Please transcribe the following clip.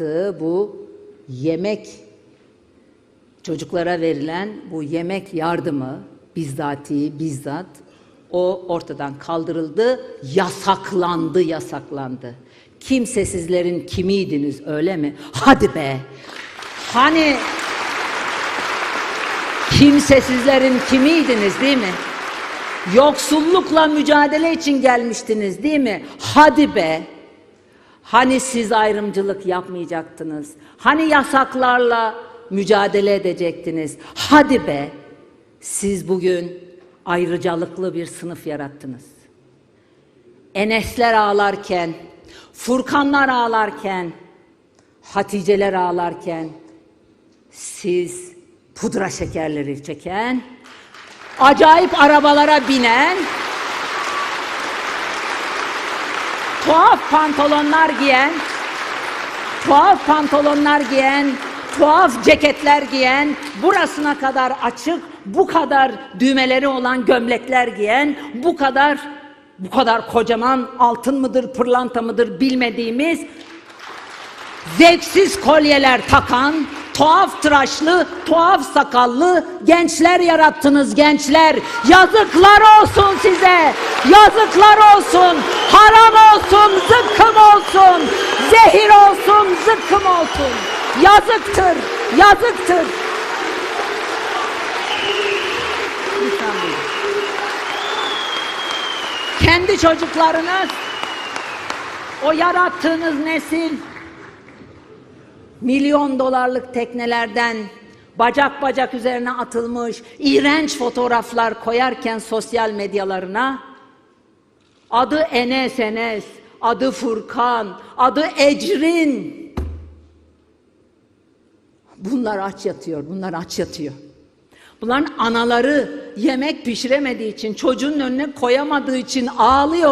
yaptığı bu yemek çocuklara verilen bu yemek yardımı bizzati bizzat o ortadan kaldırıldı, yasaklandı, yasaklandı. Kimsesizlerin kimiydiniz öyle mi? Hadi be. Hani kimsesizlerin kimiydiniz değil mi? Yoksullukla mücadele için gelmiştiniz değil mi? Hadi be. Hani siz ayrımcılık yapmayacaktınız? Hani yasaklarla mücadele edecektiniz? Hadi be! Siz bugün ayrıcalıklı bir sınıf yarattınız. Enesler ağlarken, Furkanlar ağlarken, Haticeler ağlarken, siz pudra şekerleri çeken, acayip arabalara binen, tuhaf pantolonlar giyen, tuhaf pantolonlar giyen, tuhaf ceketler giyen, burasına kadar açık, bu kadar düğmeleri olan gömlekler giyen, bu kadar bu kadar kocaman altın mıdır, pırlanta mıdır bilmediğimiz zevksiz kolyeler takan, tuhaf tıraşlı, tuhaf sakallı gençler yarattınız gençler. Yazıklar olsun size. Yazıklar olsun. Haram olsun, zıkkım olsun. Zehir olsun, zıkkım olsun. Yazıktır, yazıktır. Kendi çocuklarınız, o yarattığınız nesil milyon dolarlık teknelerden bacak bacak üzerine atılmış iğrenç fotoğraflar koyarken sosyal medyalarına adı Enes Enes, adı Furkan, adı Ecrin. Bunlar aç yatıyor, bunlar aç yatıyor. Bunların anaları yemek pişiremediği için, çocuğun önüne koyamadığı için ağlıyor.